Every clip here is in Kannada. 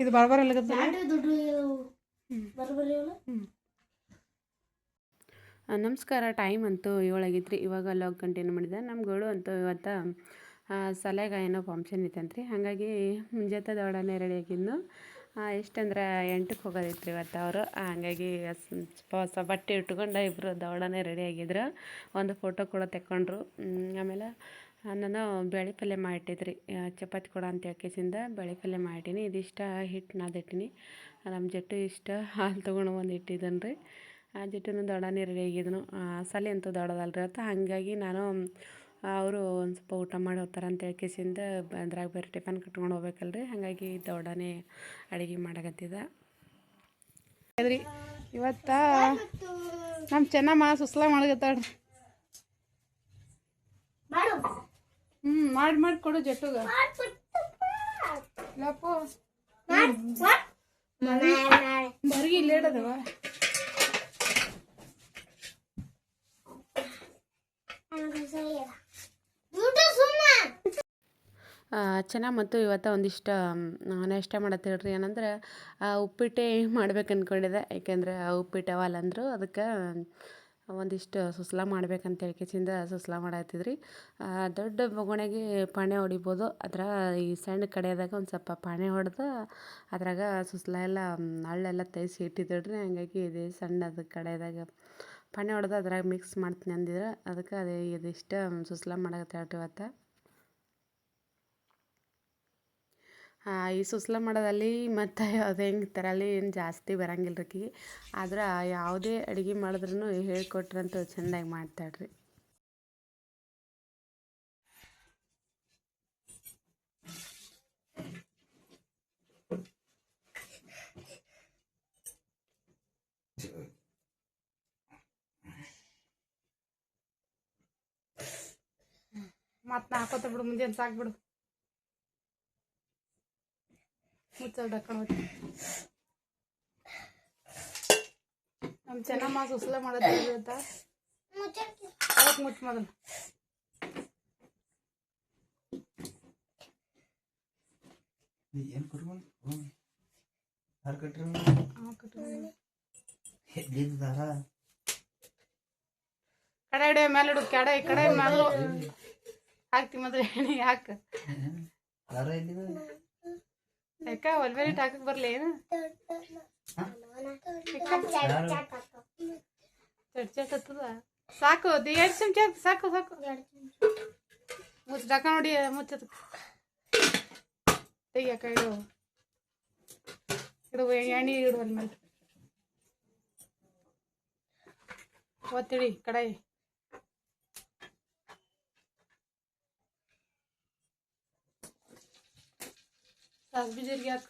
ಇದು ಬರಬರ ನಮಸ್ಕಾರ. ಟೈಮ್ ಅಂತೂ ಏಳಾಗಿತ್ತು ರೀ ಇವಾಗ ಲಾಗ್ ಕಂಟಿನ್ಯೂ ಮಾಡಿದೆ. ನಮ್ಮ ಗೋಳು ಅಂತೂ ಇವತ್ತು ಸಲೆಗ ಏನೋ ಫಂಕ್ಷನ್ ಇತ್ತಂತ್ರಿ ಹಾಗಾಗಿ ಮುಂಜಾನೆ ದೌಡನೆ ರೆಡಿ ಆಗಿದ್ನು ಎಷ್ಟಂದ್ರೆ ಎಂಟಕ್ಕೆ ಹೋಗೋದಿತ್ತು ರೀ ಇವತ್ತು ಅವರು. ಹಾಗಾಗಿ ಸ್ವಲ್ಪ ಹೊಸ ಬಟ್ಟೆ ಇಟ್ಕೊಂಡು ಇಬ್ಬರು ದೌಡನೆ ರೆಡಿ ಆಗಿದ್ರು. ಒಂದು ಫೋಟೋ ಕೂಡ ತೆಕ್ಕೊಂಡ್ರು. ಆಮೇಲೆ ನಾನು ಬೇಳೆ ಪಲ್ಯ ಮಾಡಿಟ್ಟಿದ್ರಿ. ಚಪಾತಿ ಕೊಡ ಅಂತ ಹೇಳ್ಕೇಸಿಂದ ಬೇಳೆ ಪಲ್ಯ ಮಾಡಿಟ್ಟೀನಿ. ಇದಿಷ್ಟ ಹಿಟ್ಟು ನಾದಿಟ್ಟಿನಿ ನಮ್ಮ ಜಟ್ಟು ಇಷ್ಟ ಹಾಲು ತೊಗೊಂಡು ಒಂದು ಇಟ್ಟಿದ್ದನು ರೀ. ಆ ಜಟ್ಟನು ದೊಡ್ಡನೇ ರೆಡಿ ಆಗಿದ್ನು. ಸಲಿ ಅಂತೂ ದೊಡ್ಡದಲ್ಲ ರೀ ಅವತ್ತು ಹಾಗಾಗಿ ನಾನು ಅವರು ಒಂದು ಸ್ವಲ್ಪ ಊಟ ಮಾಡಿ ಹೋಗ್ತಾರೆ ಅಂತ ಹೇಳ್ಕೇಸಿಂದ ಅದ್ರಾಗ ಬೇರೆ ಟಿಫನ್ ಕಟ್ಕೊಂಡು ಹೋಗ್ಬೇಕಲ್ರಿ. ಹಾಗಾಗಿ ದೊಡ್ಡನೇ ಅಡುಗೆ ಮಾಡಕತ್ತಿದ್ದ ರೀ ಇವತ್ತ ನಮ್ಮ ಚೆನ್ನಮ್ಮ ಸುಸ್ಲ ಮಾಡಕತ್ತಾಳ್ರಿ. ಹ್ಞೂ ಮಾಡಿ ಮಾಡಿ ಕೊಡು ಜಟ್ಟುಗ. ಅದಾವ ದುಡ್ಡು ಸುಮ್ಮನೆ ಚೆನ್ನಾಗಿ ಮತ್ತು ಇವತ್ತು ಒಂದಿಷ್ಟು ನಾಷ್ಟ ಮಾಡತ್ತೆ ಹೇಳ್ರಿ? ಏನಂದ್ರೆ ಆ, ಉಪ್ಪಿಟ್ಟೆ ಮಾಡ್ಬೇಕು ಅಂದ್ಕೊಂಡಿದ್ದೆ ಯಾಕೆಂದ್ರೆ ಆ ಉಪ್ಪಿಟ್ಟು ಅವಲ್ಲ ಅಂದರು. ಅದಕ್ಕೆ ಒಂದಿಷ್ಟು ಸುಸ್ಲ ಮಾಡ್ಬೇಕಂತ ಹೇಳ್ಕೆಸಿಂದ ಸುಸ್ಲಾ ಮಾಡತ್ತಿದ್ರಿ ದೊಡ್ಡ ಬೊಗಣೆಗೆ ಪಾಣೆ ಹೊಡಿಬೋದು. ಅದರ ಈ ಸಣ್ಣ ಕಡೆಯದಾಗ ಒಂದು ಸ್ವಲ್ಪ ಪಾಣೆ ಹೊಡೆದು ಅದ್ರಾಗ ಸುಸ್ಲ ಎಲ್ಲ ಹಳ್ಳೆಲ್ಲ ತೈಸಿ ಇಟ್ಟಿದ್ರಿ ಹಂಗಾಗಿ ಇದು ಸಣ್ಣದ ಕಡೆಯದಾಗ ಪಾಣೆ ಹೊಡೆದು ಅದ್ರಾಗ ಮಿಕ್ಸ್ ಮಾಡ್ತೀನಿ ಅಂದಿದ್ರೆ ಅದಕ್ಕೆ ಅದೇ ಇದಿಷ್ಟು ಸುಸ್ಲ ಮಾಡಕತ್ತೆ ಇವತ್ತು ಆ, ಈ ಸುಸ್ಲ ಮಾಡೋದಲ್ಲಿ ಮತ್ತು ಅದು ಹೆಂಗೆ ತರಲ್ಲಿ ಏನು ಜಾಸ್ತಿ ಬರಂಗಿಲ್ಲ ರೀ ಆದ್ರೆ ಯಾವುದೇ ಅಡುಗೆ ಮಾಡಿದ್ರೂ ಹೇಳ್ಕೊಟ್ರಂತೂ ಚೆಂದಾಗಿ ಮಾಡ್ತಾಳ್ರಿ. ಮತ್ತೆ ಹಾಕೋತ ಬಿಡು ಮುಂಜಾನೆ ಸಾಕು ಡಕ್ಕಣ ನಮ್ಮ ಚೆನ್ನಮ್ಮ ಸುಸಲ ಮಾಡತ್ತೆ ಅಂತ ಮುಚ್ಚಿ ಮುಚ್ಚ ಮೊದಲು ಏನು ಕೊಡ್ಬೋದು ಕಡೆ ಮೇಲೆ ಇಡು ಕಡೆ ಈ ಕಡೆ ಮೊದಲು ಹಾಕ್ತಿ ಮೊದಲು ಎಣ್ಣೆ ಹಾಕ ಯಾಕ ಒಲ್ಬೇರಿ ಹಾಕಕ್ ಬರ್ಲಿ ಏನು ಯಾರು ಚಟ್ ಚಟ್ ಹತ್ತದ ಸಾಕು ದಿ ಎರಡು ಚಮಚ ಹಾಕು, ಸಾಕು ಸಾಕು ಮುಚ್ಚ ಡಕ್ಕ ನೋಡಿ ಮುಚ್ಚದ ತೆಗಿಯಕ ಇಡು ಇಡು ಎಣ್ಣೆ ಇಡು ಅಲ್ಲಿ ಮೇಲೆ ಒತ್ತಿಡಿ ಕಡಾಯಿ ಸಾಸ್ಬಿ ಜೀರಿಗೆ ಹಾಕು.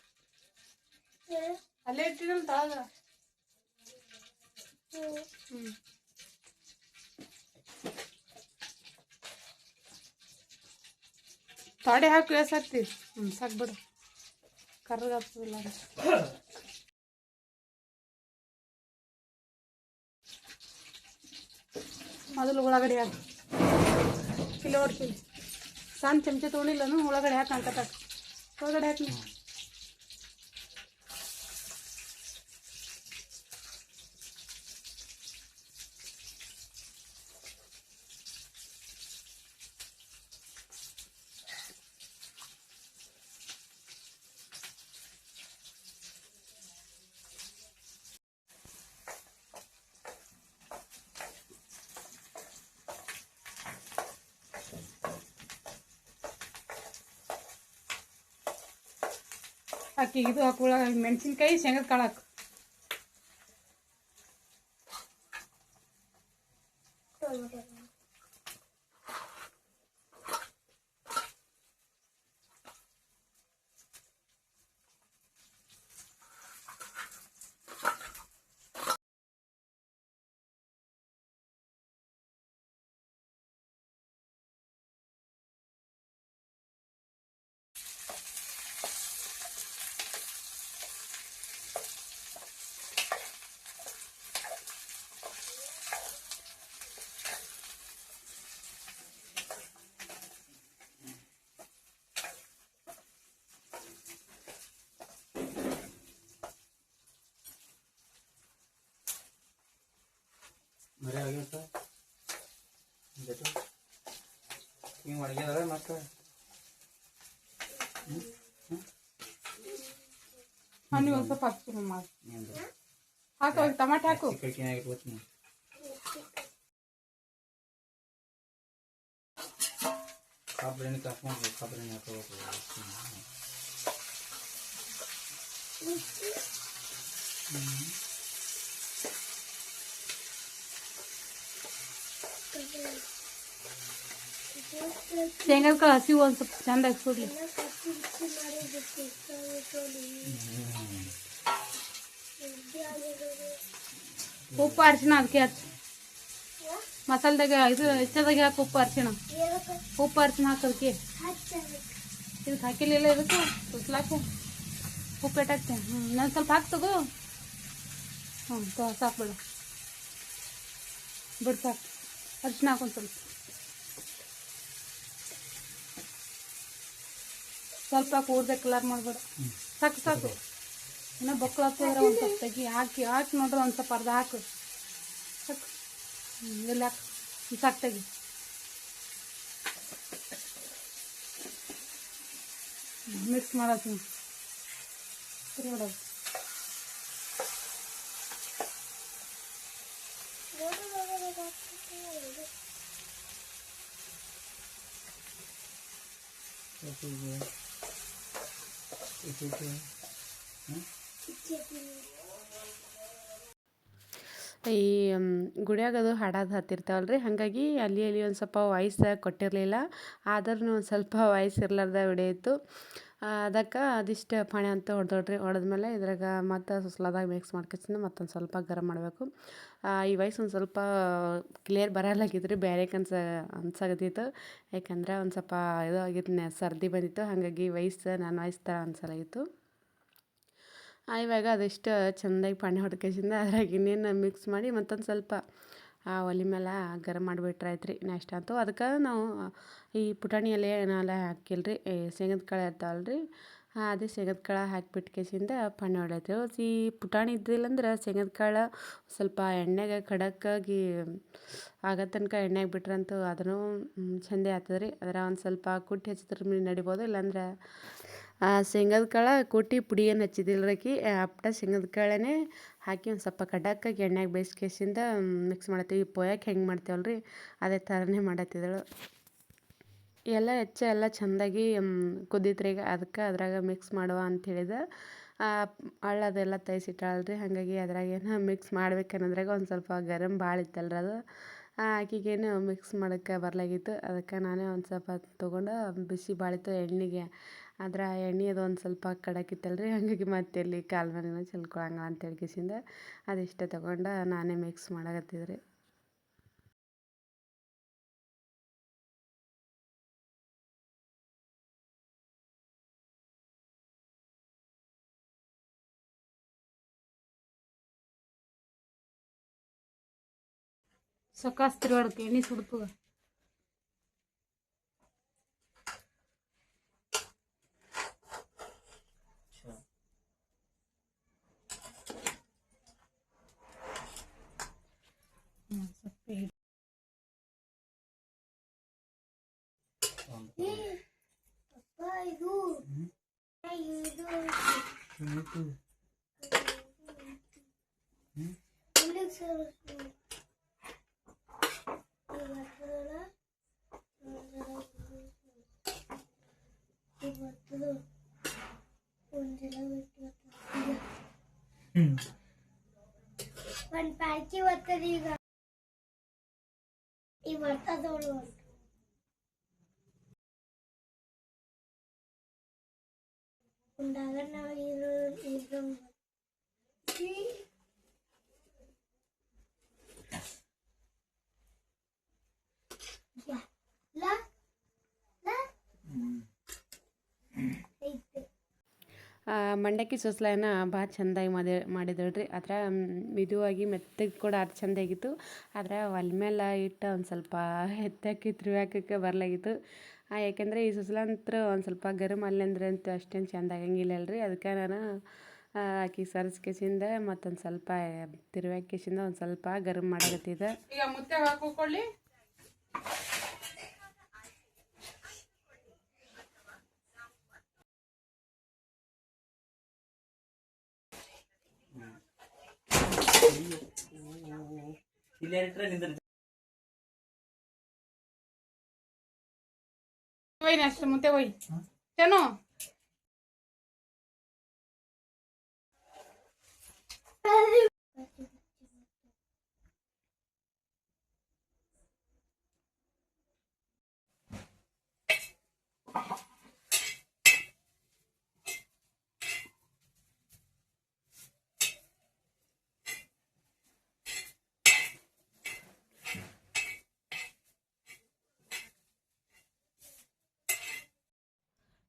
ಅಲ್ಲೇ ಇಟ್ಟಿರಲ್ಲ ತಳಗ ಹ್ಞೂ. ತೊಡೆ ಹಾಕು ಎಸ್ ಹಾಕ್ತಿ ಹ್ಞೂ ಸಾಕು ಬಿಡು. ಕರ್ರಗೆ ಆಗ್ತದಿಲ್ಲ ಅದು. ಮೊದಲು ಉಳ್ಳಾಗಡ್ಡಿ ಹಾಕು. ಕಿಲೋ ಹೊಡ್ತೀನಿ. ಸಣ್ಣ ಚಮಚ ತೊಗೊಂಡಿಲ್ಲನು ಉಳ್ಳಾಗಡ್ಡಿ ಹಾಕಿ ಅನ್ಕತ್ತಾಕ ಉಳ್ಳಾಗಡ್ಡಿ ಹಾಕಿ ಇದು ಹಾಕಿ ಉಳ್ಳ ಮೆಣಸಿನ್ಕಾಯಿ ಶೇಂಗದ ಕಾಳು ಹಾಕು. ಹಿಂಗೆ ಒಣಗ್ಯದ ಮತ್ತೆ ಹಣ್ಣು ಒಂದು ಸ್ವಲ್ಪ ಹಾಕ್ತೀನಿ ಮಾಡಿ ಏನು ಹಾಕು ಟಮಾಟೆ ಹಾಕು ಚಿಕ್ಕಕಿನಾಗ ಇಟ್ಕೋತೀನಿ ಕಾಬ್ರೆಣ್ಣೆ ಕಸ್ಕೊಂಡು ಕಾಬ್ರೆಣ್ಣೆ ಹಾಕೋಬೇಕು ಶೇಂಗಾದ ಕಾಳು ಹಸಿವು ಒಂದು ಸ್ವಲ್ಪ ಚಂದಾಗಿ ಸುಡ್ಲಿ ಉಪ್ಪು ಅರಿಶಿಣ ಅದಕ್ಕೆ ಹಚ್ಚು ಮಸಾಲ್ದಾಗ ಇದು ಹೆಚ್ಚದಾಗ ಹಾಕಿ ಉಪ್ಪು ಅರಿಶಿಣ ಉಪ್ಪು ಅರಿಶಿಣ ಹಾಕೋದಕ್ಕೆ ಇದಕ್ಕೆ ಹಾಕಿರ್ಲಿಲ್ಲ ಇದಕ್ಕೆ ಸುಸ್ಲಾಕ ಉಪ್ಪು ಇಟ್ಟಾಕ್ತೆ ಹ್ಞೂ ನಾನು ಸ್ವಲ್ಪ ಹಾಕಿ ತಗೋ ಹ್ಞೂ ತಗೋ ಸಾಕು ಬಿಡು ಬಿಡು ಸಾಕು ಅರಿಶಿಣ ಹಾಕೊಂಡ್ ಸ್ವಲ್ಪ ಸ್ವಲ್ಪ ಕೂರ್ದೆ ಕಲರ್ ಮಾಡಬೇಡ. ಸಾಕು ಸಾಕು. ಇನ್ನೂ ಬಕ್ಕಳ ಹತ್ತಿದ್ರೆ ಒಂದು ಸ್ವಲ್ಪ ತೆಗಿ ಹಾಕಿ ಹಾಕಿ ನೋಡ್ರಿ ಒಂದು ಸ್ವಲ್ಪ ಅರ್ಧ ಹಾಕು. ಸಾಕು. ಹ್ಞೂ ಇಲ್ಲ ಹಾಕು. ಹ್ಮ್, ಸಾಕು ತೆಗಿ. ಮಿಕ್ಸ್ ಮಾಡತ್ತೀನಿ ತಿರುಗಾಡೋದು ಈ ಗುಡಿಯಾಗ ಅದು ಹಾಡೋದು ಹತ್ತಿರ್ತಾವಲ್ಲ ಹಾಗಾಗಿ ಅಲ್ಲಿ ಅಲ್ಲಿ ಒಂದು ಸ್ವಲ್ಪ ವಾಯ್ಸ್ ಕೊಟ್ಟಿರಲಿಲ್ಲ. ಆದ್ರೂ ಒಂದು ಸ್ವಲ್ಪ ವಾಯ್ಸ್ ಇರ್ಲಾರ್ದ ವಿಡಿಯೋ ಇತ್ತು. ಅದಕ್ಕೆ ಅದಿಷ್ಟು ಪಾಣಿ ಅಂತ ಹೊಡೆದೊಡ್ರಿ. ಹೊಡೆದ್ಮೇಲೆ ಇದ್ರಾಗ ಮತ್ತು ಸುಸ್ಲಾದಾಗ ಮಿಕ್ಸ್ ಮಾಡ್ಕೊಸಿಂದ ಮತ್ತೊಂದು ಸ್ವಲ್ಪ ಗರಂ ಮಾಡಬೇಕು. ಈ ವಯಸ್ಸು ಒಂದು ಸ್ವಲ್ಪ ಕ್ಲಿಯರ್ ಬರಲಾಗಿದ್ರಿ ಬೇರೆ ಕನ್ಸ ಅನ್ಸಾಗತ್ತಿತ್ತು ಯಾಕಂದ್ರೆ ಒಂದು ಸ್ವಲ್ಪ ಇದು ಆಗಿತ್ತು ಸರ್ದಿ ಬಂದಿತ್ತು. ಹಾಗಾಗಿ ವಯಸ್ಸು ನನ್ನ ವಯಸ್ಸು ಥರ ಅನ್ಸಲಾಗಿತ್ತು. ಇವಾಗ ಅದೆಷ್ಟು ಚೆಂದಾಗಿ ಪಾಣಿ ಹೊಡ್ಕೇಸಿಂದ ಅದ್ರಾಗ ಇನ್ನೇನು ಮಿಕ್ಸ್ ಮಾಡಿ ಮತ್ತೊಂದು ಸ್ವಲ್ಪ ಆ ಒಲೆ ಮೇಲೆ ಗರಂ ಮಾಡಿಬಿಟ್ರೆ ಆಯ್ತು ರೀ ನೆಕ್ಸ್ಟ್ ಅಂತು. ಅದಕ್ಕೆ ನಾವು, ಈ ಪುಟಾಣಿ ಎಲೆ ಏನಲ್ಲ ಹಾಕಿಲ್ಲ ರೀ ಶೇಂಗದ ಕಾಳು ಇರ್ತಾವಲ್ಲ ರೀ ಅದೇ ಶೇಂಗದ ಕಾಳು ಹಾಕಿಬಿಟ್ಕೇಸಿಂದ ಪಣ್ಣೆ ಹೊಡ್ಯತ್ತೇವೆ ಈ ಪುಟಾಣಿ ಇದ್ದಿಲ್ಲ ಅಂದ್ರೆ ಶೇಂಗದ ಕಾಳು ಸ್ವಲ್ಪ ಎಣ್ಣೆಗೆ ಖಡಕ್ಕಾಗಿ ಆಗೋ ತನಕ ಎಣ್ಣೆಗೆ ಬಿಟ್ರಂತೂ ಅದನ್ನು ಚಂದ ಆಗ್ತದೆ ರೀ ಅದ್ರ ಒಂದು ಸ್ವಲ್ಪ ಕುಟ್ಟಿ ಹಚ್ಚಿದ್ರೆ ನಡಿಬೋದು, ಇಲ್ಲಾಂದ್ರೆ ಶೇಂಗದ ಕಾಳು ಕುಟ್ಟಿ ಪುಡಿ ಏನು ಹಚ್ಚಿದ್ದಿಲ್ಲ ಆಕಿ ಅಪ್ಪಟ ಶೇಂಗದ ಕಾಳನ್ನೇ ಹಾಕಿ ಒಂದು ಸ್ವಲ್ಪ ಕಡಕ್ಕಾಗಿ ಎಣ್ಣೆಗೆ ಬೇಯಿಸ್ಕೇಸಿಂದ ಮಿಕ್ಸ್ ಮಾಡತ್ತೀವಿ ಪೋಯಕ್ಕೆ ಹೆಂಗೆ ಮಾಡ್ತೇವಲ್ಲ ರೀ ಅದೇ ಥರನೇ ಮಾಡತ್ತಿದ್ದಳು ಎಲ್ಲ ಹೆಚ್ಚ ಎಲ್ಲ ಚೆಂದಾಗಿ ಕುದ್ದೈತ್ರಿ ಈಗ ಅದಕ್ಕೆ ಅದ್ರಾಗ ಮಿಕ್ಸ್ ಮಾಡುವ ಅಂತ ಹೇಳಿದ. ಅಳ್ಳು ಅದೆಲ್ಲ ತೈಸಿಟ್ಟಾಳ್ರಿ ಹಾಗಾಗಿ ಅದ್ರಾಗೇನು ಮಿಕ್ಸ್ ಮಾಡ್ಬೇಕನ್ನೋದ್ರಾಗ ಒಂದು ಸ್ವಲ್ಪ ಗರಂ ಭಾಳ ಇತ್ತಲ್ರಿ ಅದು. ಆಕಿಗೇನು ಮಿಕ್ಸ್ ಮಾಡೋಕ್ಕೆ ಬರಲಾಗಿತ್ತು. ಅದಕ್ಕೆ ನಾನೇ ಒಂದು ಸ್ವಲ್ಪ ತೊಗೊಂಡು ಬಿಸಿ ಬಾಳಿತ್ತು ಎಣ್ಣೆಗೆ. ಆದ್ರೆ ಎಣ್ಣೆ ಅದು ಒಂದು ಸ್ವಲ್ಪ ಕಡಕಿತ್ತಲ್ಲ ರೀ ಹಾಗಾಗಿ ಮತ್ತೆ ಎಲ್ಲಿ ಕಾಲು ಮನೆನೂ ಚೆಲ್ಕೊಳಂಗ ಅಂತ ಹೇಳ್ಕೇಸಿಂದ ಇಷ್ಟ ತಗೊಂಡು ನಾನೇ ಮಿಕ್ಸ್ ಮಾಡಕತ್ತಿದ್ರಿ. ಸೊಕಾಸ್ ಎಣ್ಣೆ ಸುಡ್ತದ. ಇಲ್ಲಿಗೆ ಸೇರಿಸು. ಇವತ್ತಲ್ಲ, ಇವತ್ತು ಒಂದಿನ ಬಿಟ್ಟು ಬರ್ತದೆ. ಒಂದ್ ಪ್ಯಾಕಿ ಬರ್ತದ ಮಂಡಕ್ಕಿ ಸೂಸ್ಲಾನ ಭಾಳ ಚೆಂದಾಗಿ ಮಾಡಿ ರೀ ಅದ್ರ ಮಿದುವಾಗಿ ಮೆತ್ತಗೆ ಕೂಡ ಅದು ಚೆಂದಾಗಿತ್ತು. ಆದ್ರೆ ಒಲೆ ಮೇಲೆ ಇಟ್ಟು ಒಂದು ಸ್ವಲ್ಪ ಎತ್ತಾಕಿ ತಿರುವಾಕಕ್ಕೆ ಬರಲಾಗಿತ್ತು. ಯಾಕೆಂದರೆ ಈ ಸುಸ್ಲಾ ಅಂತೂ ಒಂದು ಸ್ವಲ್ಪ ಗರಮ್ ಅಲ್ಲಂದ್ರೆ ಅಂತೂ ಅಷ್ಟೇನು ಚೆಂದ ಆಗಂಗಿಲ್ಲ ಅಲ್ರಿ. ಅದಕ್ಕೆ ನಾನು ಆಕಿ ಸರ್ಸ್ಕೆಸಿಂದ ಮತ್ತೊಂದು ಸ್ವಲ್ಪ ತಿರುವಾಕಿಸಿಂದ ಒಂದು ಸ್ವಲ್ಪ ಗರಮ್ ಮಾಡಕತ್ತಿದ್ದ ಈಗ ಮುತ್ತೆ ಹಾಕೊಳ್ಳಿ ওই না মতে ওই কেন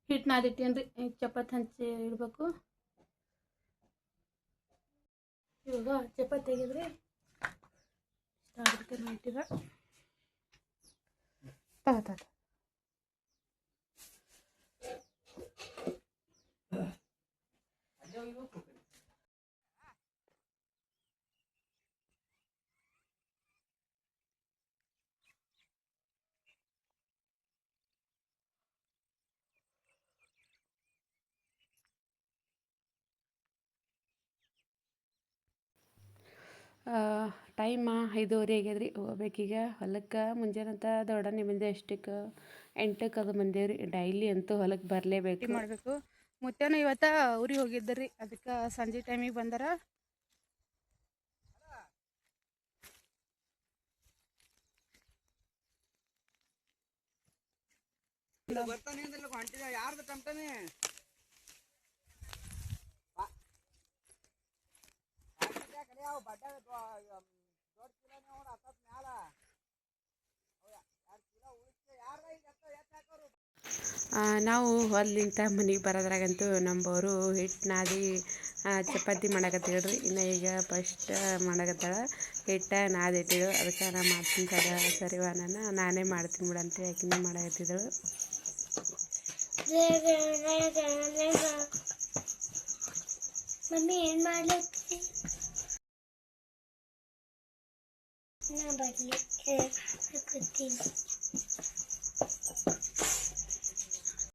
ಹಿಟ್ಟು ನಾದಿಟ್ಟೇನ್ರಿ ಚಪಾತಿ ಹಂಚಿ ಇಡಬೇಕು. ಇವಾಗ ಚಪಾತಿ ತೆಗೆದ್ರಿ. ಇಟ್ಟಿರ. ಇಟ್ಟಿದ ಟೈಮ ಐದೂವರೆ ಆಗ್ಯದ್ರಿ ಹೋಗ್ಬೇಕೀಗ ಹೊಲಕ್ಕೆ ಮುಂಜಾನಂತ ದೊಡ್ಡನೆ ಬಂದೆ ಅಷ್ಟಕ್ಕೆ ಎಂಟಕ್ಕೆ ಅದು ಬಂದೇವ್ರಿ. ಡೈಲಿ ಅಂತೂ ಹೊಲಕ್ಕೆ ಬರಲೇಬೇಕು. ಮಾಡಬೇಕು. ಮುತ್ತೇನ ಇವತ್ತ ಊರಿಗೆ ಹೋಗಿದ್ದರಿ ಅದಕ್ಕೆ ಸಂಜೆ ಟೈಮಿಗೆ ಬಂದಾರ. ಆ, ನಾವು ಹೊಲಿಂತ ಮನೆಗೆ ಬರೋದ್ರಾಗಂತೂ ನಂಬೋರು ಹಿಟ್ಟು ನಾದಿ ಚಪಾತಿ ಮಾಡಕತ್ತೀಳ್ರಿ ಇನ್ನು ಈಗ ಫಸ್ಟ್ ಮಾಡಕತ್ತಾಳ. ಹಿಟ್ಟು ನಾದಿಟ್ಟಿಳು ಅದಕ್ಕೆ ನಾ ಮಾಡ್ತೀನಿ ಸರ ಸರಿವಾ ನಾನು ನಾನೇ ಮಾಡ್ತೀನಿ ಬಿಡು ಅಂತ ಯಾಕಿನ್ನ ಮಾಡಕತ್ತಿದ್ದಳು. ಮಮ್ಮಿ ಏನು ಮಾಡ್ಲತ್ತಿ? Nobody cares. Look at these.